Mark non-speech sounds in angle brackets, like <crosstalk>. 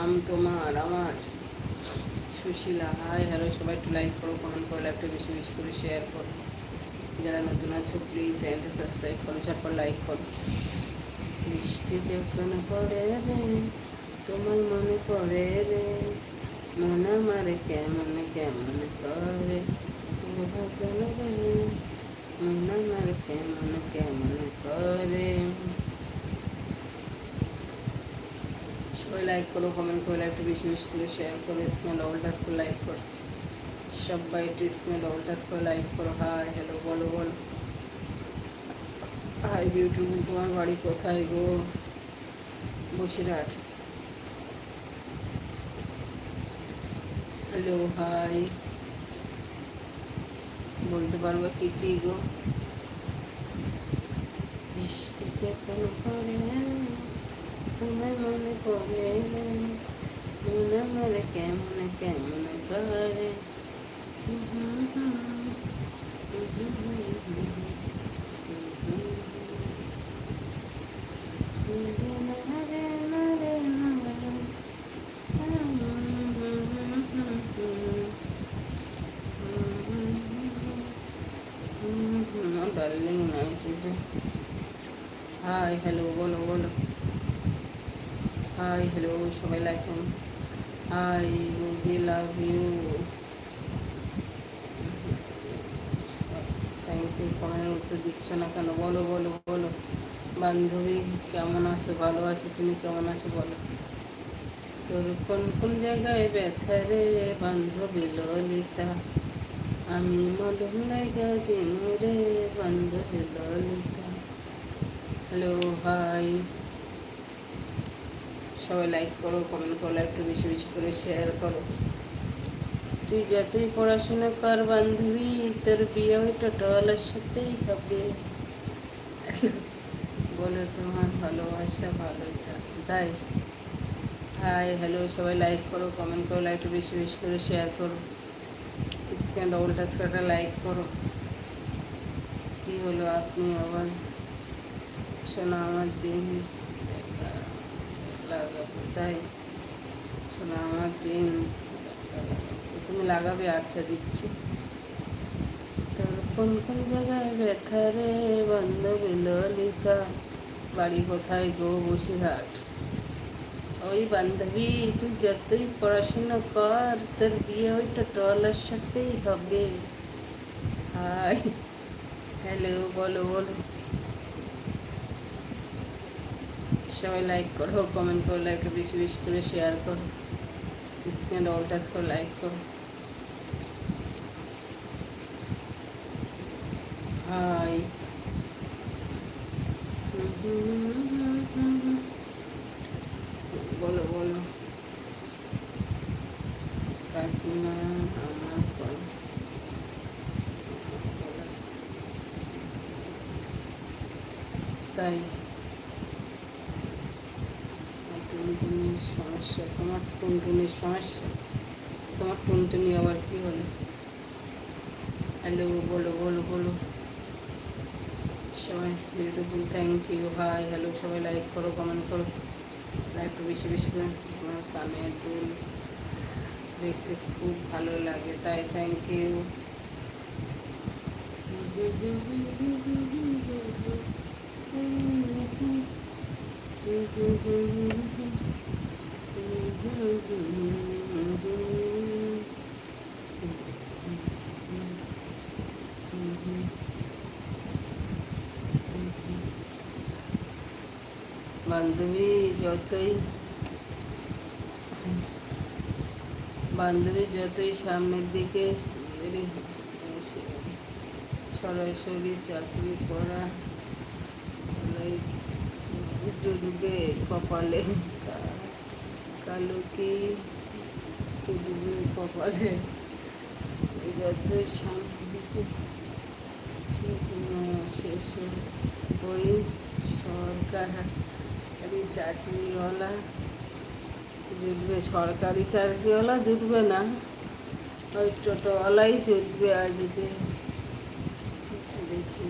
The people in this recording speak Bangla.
নাম তোমার, আমার। সুশীলা হাই হ্যালো সবাই একটু লাইক করো কমেন্ট করো লাইভটা বেশি বেশি করে শেয়ার করো। যারা নতুন আছো প্লিজ চ্যানেলটা সাবস্ক্রাইব করো, ঝটপট লাইক করো। বৃষ্টি যখন পড়ে রে, তোমার মনে পড়ে রে, মন আমার কেমন কেমন করে? ভাষণ রে, মন আমার কেমন কেমন করে সবাই লাইক করো কমেন্ট করো লাইভটা বেশি বেশি করে শেয়ার করো স্ক্রিনে ডবল টাচ করে লাইক করো সবাই একটু স্ক্রিনে ডবল টাচ করে লাইক করো হাই হ্যালো বলো বলো হাই বিউটিফুল তোমার বাড়ি কোথায় গো বসিরহাট হ্যালো হাই বলতে পারব কি কি গো বৃষ্টি যখন পড়ে তোমার মনে পড়ে মনে আমার কেমন কেমন করে ডার্লিং নাইট হাই হ্যালো বলো বলো হাই হ্যালো সবাই লাইকুন হাই বৌদি লাভ ইউ থ্যাংক ইউ উত্তর দিচ্ছ না কেন? বলো বলো বলো। বান্ধবী, কেমন আছো? ভালো আছো? তুমি কেমন আছো? বলো। তোর কোন কোন জায়গায় ব্যথা রে? বান্ধবী ললিতা। আমি মলম লাগা দিন রে, বান্ধবী ললিতা। হ্যালো হাই সবাই লাইক করো কমেন্ট করো একটু বেশি বেশি করে শেয়ার করো। তুই যতই পড়াশোনা কর বান্ধবী, তোর বিয়ে ওই টোটোওয়ালার সাথেই হবে। বলে তোমার ভালোবাসা ভালোই আছে, তাই? হাই হ্যালো সবাই লাইক করো কমেন্ট করো একটু বেশি বেশি করে শেয়ার করো। স্ক্যান ডবল টাচ করে লাইক করো। কী হলো আপনি আবার? শোনা আমার দিন। তাই শোনা, আমার দিন, তুমি লাগাবে আচ্ছা দিচ্ছি। তোর কোন কোন জায়গায় ব্যথা রে, বান্ধবী ললিতা? বাড়ি কোথায় গো বসিরহাট? ওই বান্ধবী, তুই যতই পড়াশোনা কর, তোর বিয়ে ওই টোটলার সাথেই হবে। হাই হ্যালো, বলো বলো। সবাই লাইক করো কমেন্ট করো লাইকটা বেশি বেশি করে শেয়ার করো স্ক্রিনে ডবল টাচ করে লাইক করো। হাই বলো বলো। কাকিমা, আমার বলো তাই টুনটুনির সমস্যা, তোমার টুনটুনির সমস্যা? তোমার টুনটুনি আবার কি হলো? হ্যালো, বলো বলো বলো। সবাই beautiful thank you hi hello সবাই লাইক করো কমেন্ট করো। লাইকটা বেশি বেশি করে। তোমার কানের দুল দেখতে খুব ভালো লাগে, তাই থ্যাংক ইউ <laughs> বান্ধবী যতই বান্ধবী যতই সামনের দিকে সরাসরি চাকরি করা ডুববে কপালে কালো কি ডুববে কপালে যতই সামনের দিকে শেষে ওই সরকারি সরকারি চাকরিওয়ালা জুটবে সরকারি চাকরিওয়ালা জুটবে না। ওই টোটোওয়ালাই জুটবে আজকে। আচ্ছা, দেখি।